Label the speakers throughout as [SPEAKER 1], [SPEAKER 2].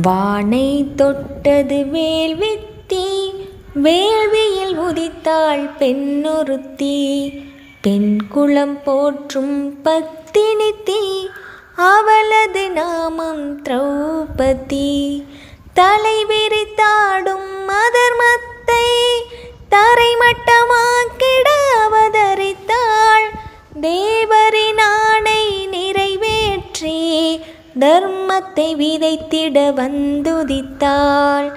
[SPEAKER 1] வானை தொட்டது வேள்வித்தி வேள்வியில் உதித்தாள் பெண்ணொருத்தி பெண் குளம் போற்றும் பத்தினித்தி அவளது நாமம் திரௌபதி. தலை விரித்தாடும் அதர்மத்தை விதைத்திட வந்துதித்தாள்.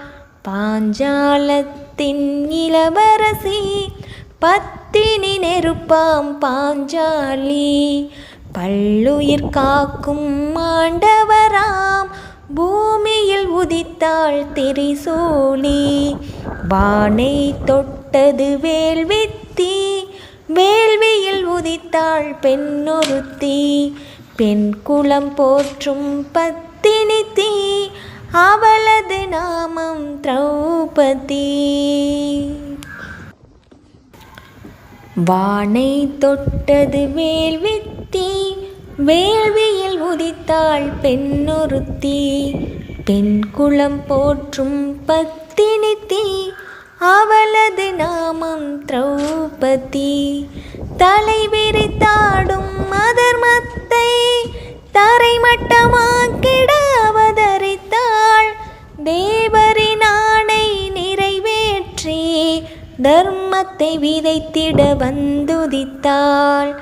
[SPEAKER 1] பாஞ்சாலத்தின் இளவரசி பத்தினி நெருப்பாம் பாஞ்சாலி பல்லுயிர் காக்கும் மாண்டவராம் பூமியில் உதித்தாள் திரிசூலி. வானை தொட்டது வேள்வித்தி வேள்வியில் உதித்தாள் பெண்ணொருத்தி. பெண் குலம் போற்றும் பத்தினி தீ அவளது நாமம் திரௌபதி. வானை தொட்டது வேள்வித்தி வேள்வியில் உதித்தாள் பெண்ணொருத்தி பெண் குளம் போற்றும் பத்தினித்தி அவளது நாமம் திரௌபதி. தலை விரித்தாடும் தரைமட்டமா தர்மத்தை விதைத்திட வந்துதித்தாள்.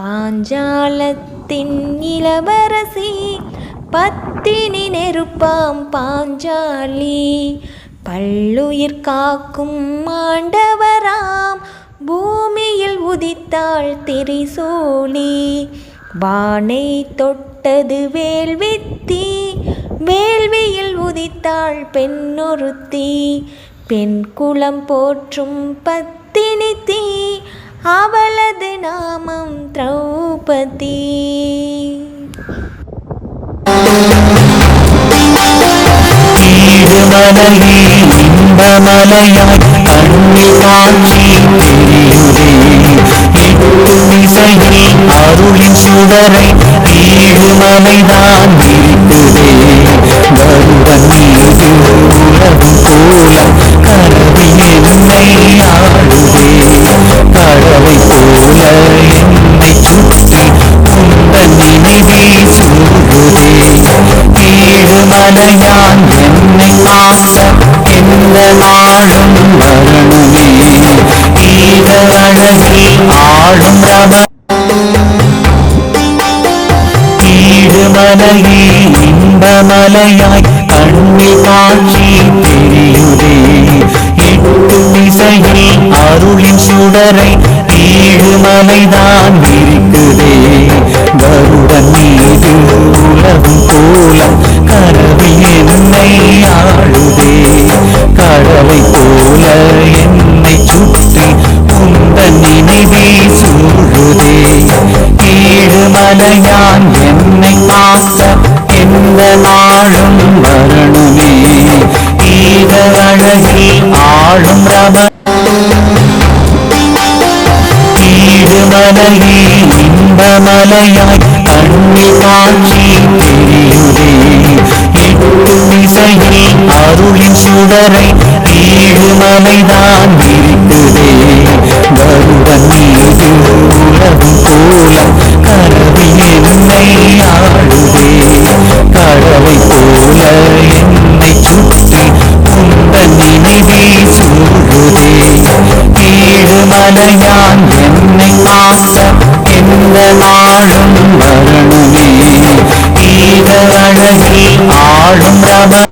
[SPEAKER 1] பாஞ்சாலத்தின் இளவரசி பத்தினி நெருப்பாம் பாஞ்சாலி. பல்லுயிர் காக்கும் மாண்டவராம் பூமியில் உதித்தாள் திரிசூலி. வானை தொட்டது வேள்வித்தி வேள்வியில் உதித்தாள் பெண்ணொருத்தி. பெண் குளம் போற்றும் பத்தினித்தி அவளது நாமம் திரௌபதி.
[SPEAKER 2] ஈடுமலையே இன்பமலையாய் கண்ணில் காட்சி தெரியுதே அருளின் சுடரை ஈடுமலைதான் ஈடுமலையான் என்னை காக்க எந்த நாளும் வரணுமே ஈர அழகி ஆளும் ரம ஈடுமலையே இன்பமலையாய் கண்ணில் காட்சி தெரியுதே. எட்டு திசையில் அருளின் சுடரை ஈடுமலைதான் இருக்குதே வருடன் என்னை சுற்றி உந்த நினைவே சூழுதே ஈடுமலையான் என்னை காக்க எந்த நாளும் வரணுமே. ஈர அழகில் ஆளும் ரம ஈடுமலையே இன்பமலையாய் கண்ணில் காட்சி தெரியுதே. எட்டு திசையில் அருளின் சுடரை ஈடுமலைதான் இருக்குதே வருவன் மீது உலகம் போல கரவி என்னை ஆடுதே கடவை போல என்னை சுற்றி உந்தன் நினைவே சூழுதே ஈடுமலையான் என்னை காக்க எந்த நாளும் வரணுமே. ஈர அழகில் ஆளும் ரவ